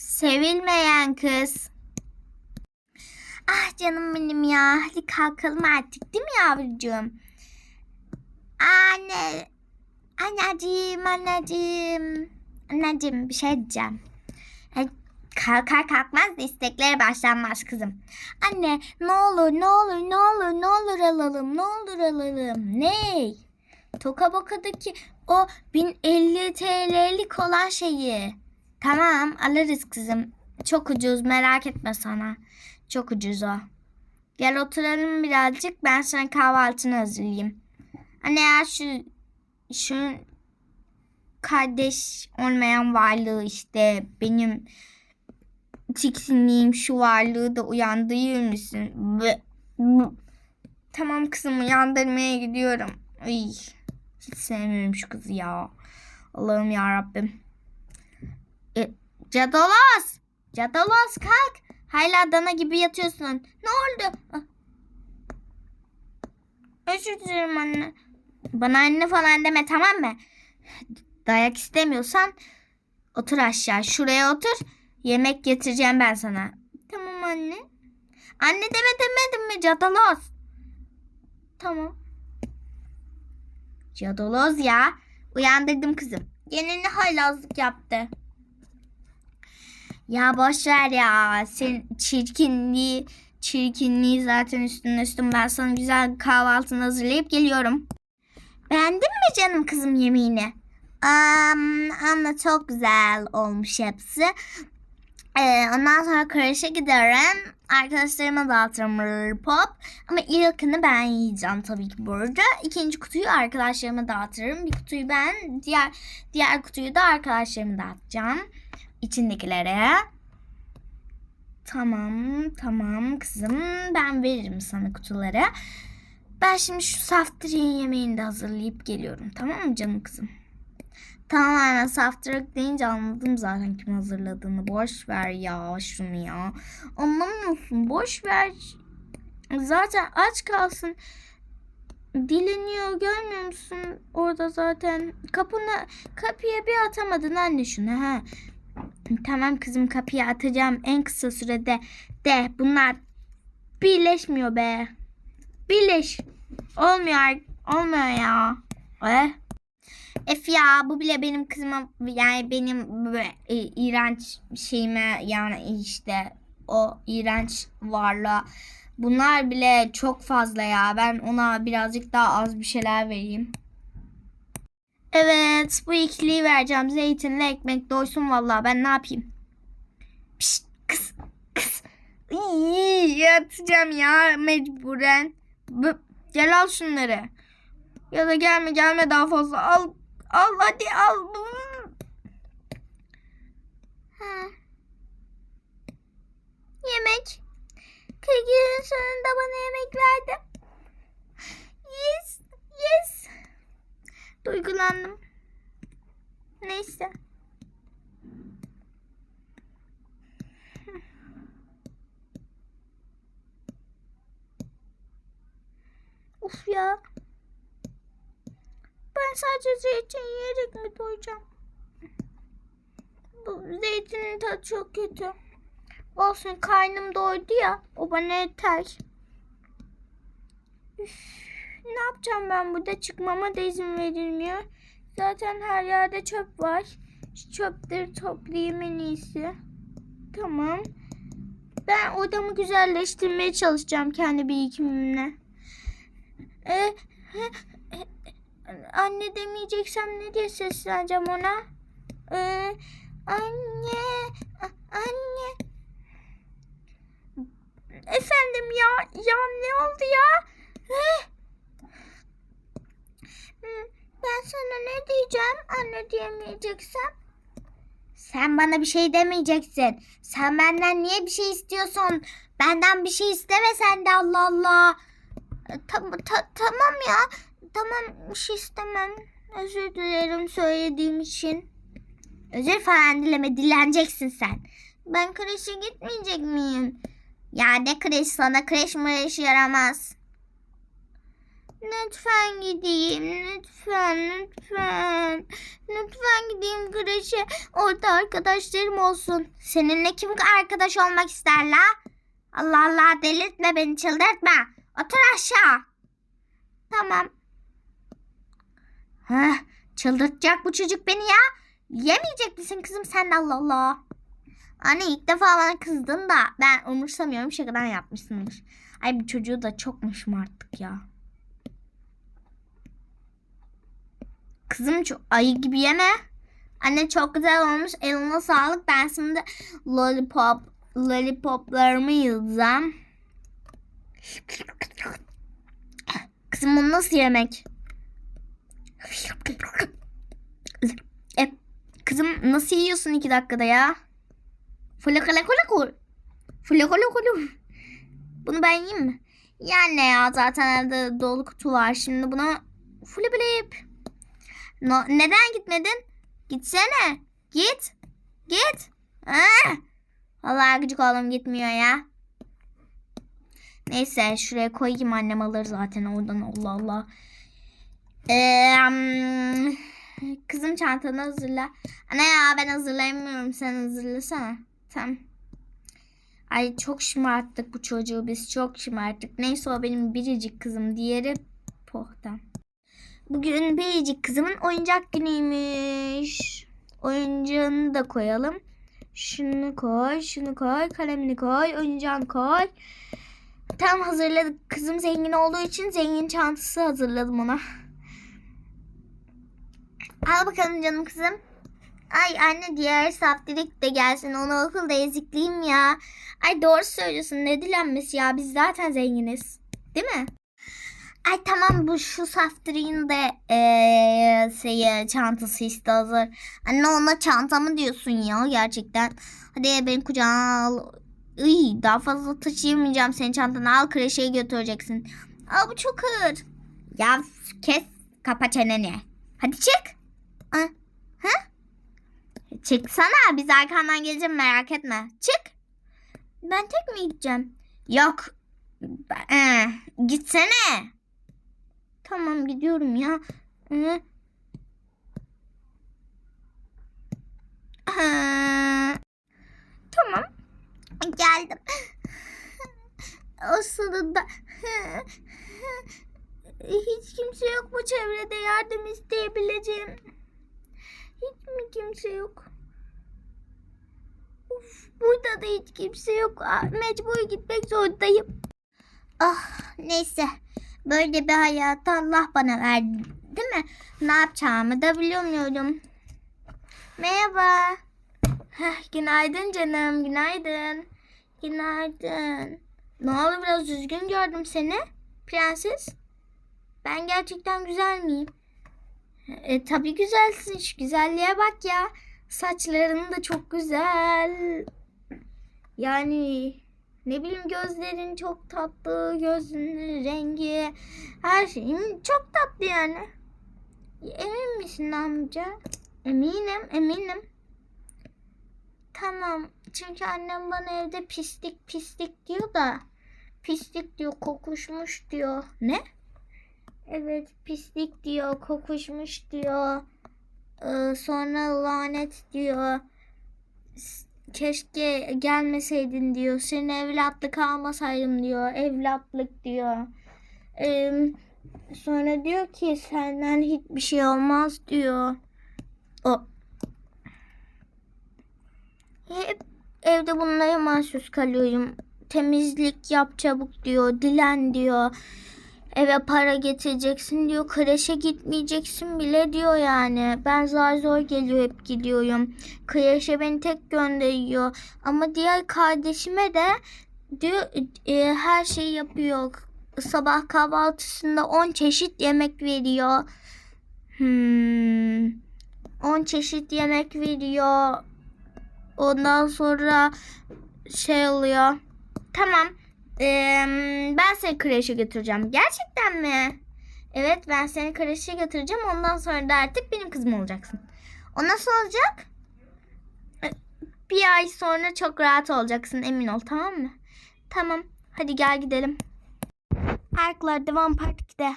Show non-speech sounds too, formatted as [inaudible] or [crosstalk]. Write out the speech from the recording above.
Sevilmeyen kız. Ah canım benim ya. Hadi kalkalım artık değil mi yavrucuğum? Anne. Anneciğim, anneciğim. Anneciğim bir şey diyeceğim. E, Kalkar kalkmaz da isteklere başlanmaz kızım. Anne ne olur ne olur ne olur ne olur alalım ne olur alalım. Ne? Toka Boka'daki o 1050 TL'lik olan şeyi. Tamam alırız kızım. Çok ucuz merak etme sana. Çok ucuz o. Gel oturalım birazcık ben sana kahvaltını hazırlayayım. Anne ya şu şu kardeş olmayan varlığı işte benim tiksindiğim şu varlığı da uyandırır mısın? Tamam kızım uyandırmaya gidiyorum. Ay, hiç sevmiyorum şu kızı ya. Allah'ım ya Rabbim. E, Cadolos! Cadolos kalk. Hala dana gibi yatıyorsun. Ne oldu? Ah. Özür dilerim anne. Bana anne falan deme tamam mı? Dayak istemiyorsan otur aşağı. Şuraya otur. Yemek getireceğim ben sana. Tamam anne. Anne deme demedim mi Cadolos? Tamam. Cadolos ya. Uyandırdım kızım. Gene ne haylazlık yaptı. Ya boş ver ya. Sen çirkinliği çirkinliği zaten üstüne üstün. Ben sana güzel kahvaltını hazırlayıp geliyorum. Beğendin mi canım kızım yemeğini? Um, anne çok güzel olmuş hepsi. Ee, ondan sonra kreşe giderim. Arkadaşlarıma dağıtırım pop. Ama ilkini ben yiyeceğim tabii ki burada. İkinci kutuyu arkadaşlarıma dağıtırım. Bir kutuyu ben, diğer diğer kutuyu da arkadaşlarıma dağıtacağım. İçindekilere. Tamam, tamam kızım. Ben veririm sana kutuları. Ben şimdi şu saftiriyın yemeğini de hazırlayıp geliyorum. Tamam mı canım kızım? Tamam anne saftirik deyince anladım zaten kim hazırladığını. Boş ver ya şunu ya. Anlamıyorsun boş ver. Zaten aç kalsın. Dileniyor görmüyor musun? Orada zaten kapına kapıya bir atamadın anne şunu ha. Tamam kızım kapıya atacağım en kısa sürede de bunlar birleşmiyor be. Birleş. Olmuyor. Olmuyor ya. Eh. Ef ya bu bile benim kızıma yani benim e, iğrenç şeyime yani işte o iğrenç varlığa bunlar bile çok fazla ya. Ben ona birazcık daha az bir şeyler vereyim. Evet bu ikiliyi vereceğim. Zeytinli ekmek doysun vallahi ben ne yapayım? Pişt, kız kız. İyi yatacağım ya mecburen. B- Gel al şunları. Ya da gelme gelme daha fazla. Al al hadi al. Yemek. Kırgız'ın sonunda bana yemek verdi. Yes. Yes. Duygulandım. Neyse. [laughs] Uf ya. Ben sadece zeytin yiyerek mi doyacağım? Bu zeytinin tadı çok kötü. Olsun karnım doydu ya. O bana yeter. Üf, ne yapacağım ben burada? Çıkmama da izin verilmiyor. Zaten her yerde çöp var. Şu çöpleri toplayayım en iyisi. Tamam. Ben odamı güzelleştirmeye çalışacağım kendi birikimimle. Ee, anne demeyeceksem ne diye sesleneceğim ona? Ee, anne, anne. Efendim ya, ya ne oldu ya? Eh. Hmm, Ben sana ne diyeceğim anne diyemeyeceksem? Sen bana bir şey demeyeceksin. Sen benden niye bir şey istiyorsun? Benden bir şey isteme sen de Allah Allah. Tamam tamam ya. Tamam bir şey istemem. Özür dilerim söylediğim için. Özür falan dileme dileneceksin sen. Ben kreşe gitmeyecek miyim? Ya ne kreş sana kreş mreş yaramaz. Lütfen gideyim. Lütfen, lütfen. Lütfen gideyim kreşe. Orada arkadaşlarım olsun. Seninle kim arkadaş olmak ister la? Allah Allah delirtme beni çıldırtma. Otur aşağı. Tamam. Heh, çıldırtacak bu çocuk beni ya. Yemeyecek misin kızım sen de Allah Allah. Anne ilk defa bana kızdın da ben umursamıyorum şakadan yapmışsındır. Ay bu çocuğu da çok mu şımarttık ya. Kızım çok ayı gibi yeme. Anne çok güzel olmuş. Eline sağlık. Ben şimdi lollipop lollipoplarımı yiyeceğim. Kızım bunu nasıl yemek? E, kızım nasıl yiyorsun iki dakikada ya? Flakalakolakol. Flakalakolakol. Bunu ben yiyeyim mi? Yani ya zaten evde dolu kutu var. Şimdi buna fliplip. No, neden gitmedin? Gitsene. Git. Git. Ah! Vallahi gıcık oğlum gitmiyor ya. Neyse şuraya koyayım annem alır zaten oradan Allah Allah. Ee, kızım çantanı hazırla. Ana ya ben hazırlayamıyorum sen hazırlasana. Tamam. Ay çok şımarttık bu çocuğu biz çok şımarttık. Neyse o benim biricik kızım diğeri pohtan. Bugün biricik kızımın oyuncak günüymüş. Oyuncağını da koyalım. Şunu koy, şunu koy, kalemini koy, oyuncağını koy. Tam hazırladık. Kızım zengin olduğu için zengin çantası hazırladım ona. Al bakalım canım kızım. Ay anne diğer saftirik de gelsin. Onu okulda ezikleyeyim ya. Ay doğru söylüyorsun. Ne dilenmesi ya. Biz zaten zenginiz. Değil mi? Ay tamam bu şu saftirinin de ee, şeyi, çantası işte hazır. Anne ona çanta mı diyorsun ya gerçekten. Hadi beni kucağına al. Iy, daha fazla taşıyamayacağım senin çantanı. Al kreşeye götüreceksin. Aa bu çok ağır. Ya kes kapa çeneni. Hadi çık. Aa, ha? Çıksana biz arkandan geleceğim merak etme. Çık. Ben tek mi gideceğim? Yok. Ee, gitsene. Tamam gidiyorum ya. Ee. Tamam. Geldim. O sırada hiç kimse yok mu çevrede yardım isteyebileceğim? Hiç mi kimse yok? Uf, burada da hiç kimse yok. Mecbur gitmek zorundayım. Ah neyse. Böyle bir hayatı Allah bana verdi. Değil mi? Ne yapacağımı da bilmiyorum. Merhaba. Heh, günaydın canım. Günaydın. Günaydın. Ne oldu biraz üzgün gördüm seni. Prenses. Ben gerçekten güzel miyim? E, tabii güzelsin. Şu güzelliğe bak ya. Saçların da çok güzel. Yani ne bileyim gözlerin çok tatlı. Gözünün rengi. Her şeyin çok tatlı yani. Emin misin amca? Eminim, eminim. Tamam. Çünkü annem bana evde pislik pislik diyor da. Pislik diyor, kokuşmuş diyor. Ne? Evet, pislik diyor, kokuşmuş diyor. Ee, sonra lanet diyor. Keşke gelmeseydin diyor. Senin evlatlık almasaydım diyor. Evlatlık diyor. Ee, sonra diyor ki senden hiçbir şey olmaz diyor. O hep evde bunlara mahsus kalıyorum. Temizlik yap çabuk diyor. Dilen diyor. Eve para getireceksin diyor. Kreşe gitmeyeceksin bile diyor yani. Ben zar zor geliyor hep gidiyorum. Kreşe beni tek gönderiyor. Ama diğer kardeşime de diyor e, her şeyi yapıyor. Sabah kahvaltısında 10 çeşit yemek veriyor. Hmm. 10 çeşit yemek veriyor. Ondan sonra şey oluyor. Tamam. Ben seni kreşe götüreceğim. Gerçekten mi? Evet ben seni kreşe götüreceğim. Ondan sonra da artık benim kızım olacaksın. O nasıl olacak? Ee, Bir ay sonra çok rahat olacaksın emin ol tamam mı? Tamam. Hadi gel gidelim. Arklar devam parkta.